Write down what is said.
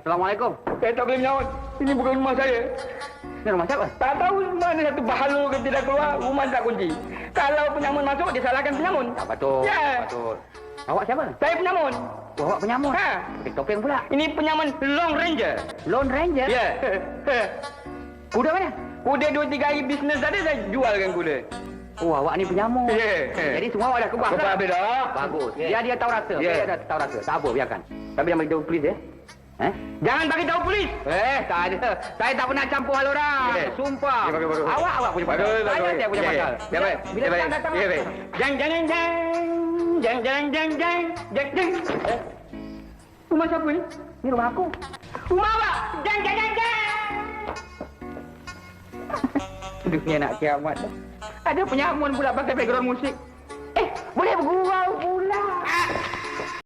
Assalamualaikum. Saya tak boleh menyaut. Ini bukan rumah saya. Ini rumah siapa? Tak tahu mana satu bahalu ke tidak keluar, rumah tak kunci. Kalau penyamun masuk, dia salahkan penyamun. Tak betul. Ya. Tak betul. Awak siapa? Saya penyamun. Oh, awak penyamun. Ha. Pakai topeng pula. Ini penyamun Long Ranger. Lone Ranger? Ya. Kuda mana? Kuda dua tiga hari bisnes tadi saya jualkan kuda. Oh, awak ni penyamun. Ya. Jadi semua awak dah kebas. Kebas habis dah. Bagus. Ya. Dia dia tahu rasa. Ya. Dia dah tahu rasa. Tak apa, biarkan. Tapi jangan beritahu polis ya. Eh? Jangan bagi tahu polis. Eh, tak ada. Saya tak pernah campur hal orang. Ya. Sumpah. Ya, bagus, bagus. Awak awak punya pasal. Bagus, Saya saya punya Ya, ya. pasal. Ya, baik. Bila Ya, baik. datang. Baik. Jang jang jang jang. Jang jang jang jang. Jang jang. Eh, Rumah siapa ni? Ini rumah aku. Rumah awak. Jang jang jang jang. Dunia nak kiamat dah. Ada penyamun pula pakai background musik.